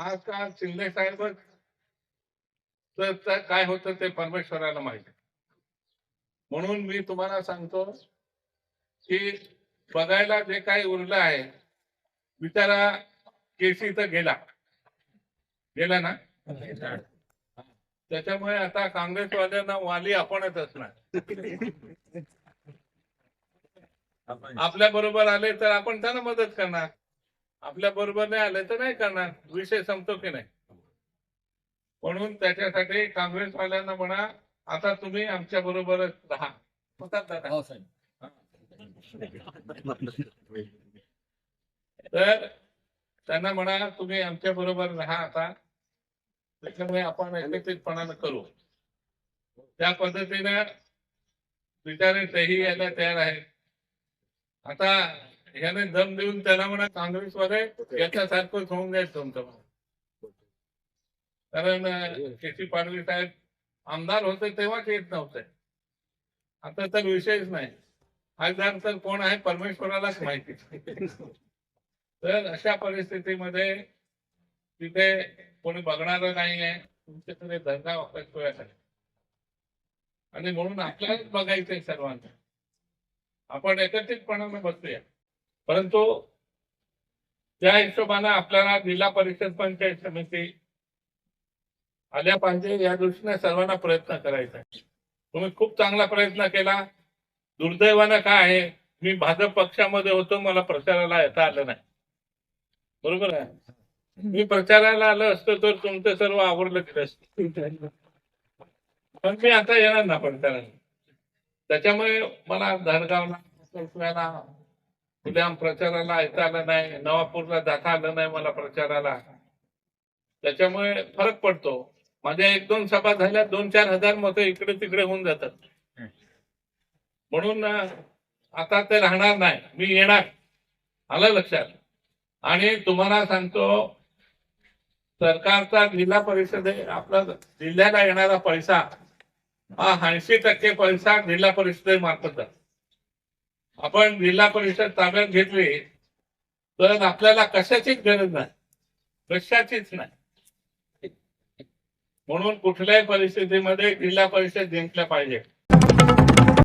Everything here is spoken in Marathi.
आज का शिंदे साहेब तर काय होतं ते परमेश्वराला माहिती. म्हणून मी तुम्हाला सांगतो की बघायला जे काही उरलं आहे बिचारा केसी तर गेला. गेला ना? त्याच्यामुळे आता काँग्रेसवाल्यांना वाली आपणच असणार. आपल्या बरोबर आले तर आपण त्यांना मदत करणार. आपल्या बरोबर नाही आले तर नाही करणार. विषय संपतो की नाही? म्हणून त्याच्यासाठी काँग्रेसवाल्यांना म्हणा आता तुम्ही आमच्या बरोबरच राहा. होतात दादा? हो साहेब. तर त्यांना म्हणा तुम्ही आमच्या बरोबर राहा आता. त्याच्यामुळे आपण एकत्रितपणानं करू. त्या पद्धतीनं बिचारे तेही यायला तयार आहेत. आता ह्याने दम देऊन त्याला म्हणा काँग्रेसवाले याच्यासारखंच होऊन जाईल तुमचं कारण के सी पाडवी साहेब आमदार होते तेव्हाच येत नव्हते. आता तर विषयच नाही. खासदार तर कोण आहे परमेश्वरालाच माहिती. तर अशा परिस्थितीमध्ये तिथे कोणी बघणार नाहीये. तुमच्याकडे धंदा वापरतोय आणि म्हणून आपल्यालाच बघायचंय सर्वांना. आपण एकत्रितपणाने बसूया. परंतु त्या हिशोबानं आपल्याला जिल्हा परिषद पंचायत समिती आल्या पाहिजे या दृष्टीने सर्वांना प्रयत्न करायचा आहे. तुम्ही खूप चांगला प्रयत्न केला. दुर्दैवानं काय आहे? मी भाजप पक्षामध्ये होतो मला प्रचाराला येता आलं नाही. बरोबर आहे? मी प्रचाराला आलं असतं तर तुमचं सर्व आवडलं गेलं असत. पण मी आता येणार ना प्रचाराला. त्याच्यामुळे मला धडगावला कोसव्याला उद्या प्रचाराला ऐकता आलं नाही नवापूरला जाता आलं नाही मला प्रचाराला. त्याच्यामुळे फरक पडतो. माझ्या एक दोन सभा झाल्या दोन चार हजार मत इकडे तिकडे होऊन जातात. म्हणून आता ते राहणार नाही. मी येणार. आलं लक्षात? आणि तुम्हाला सांगतो सरकारचा जिल्हा परिषद आपला जिल्ह्याला येणारा पैसा हा ऐंशी टक्के पैसा जिल्हा परिषदेमार्फत जातो. आपण जिल्हा परिषद ताब्यात घेतली तर आपल्याला कशाचीच गरज नाही. कशाचीच नाही. म्हणून कुठल्याही परिस्थितीमध्ये जिल्हा परिषद जिंकल्या पाहिजे.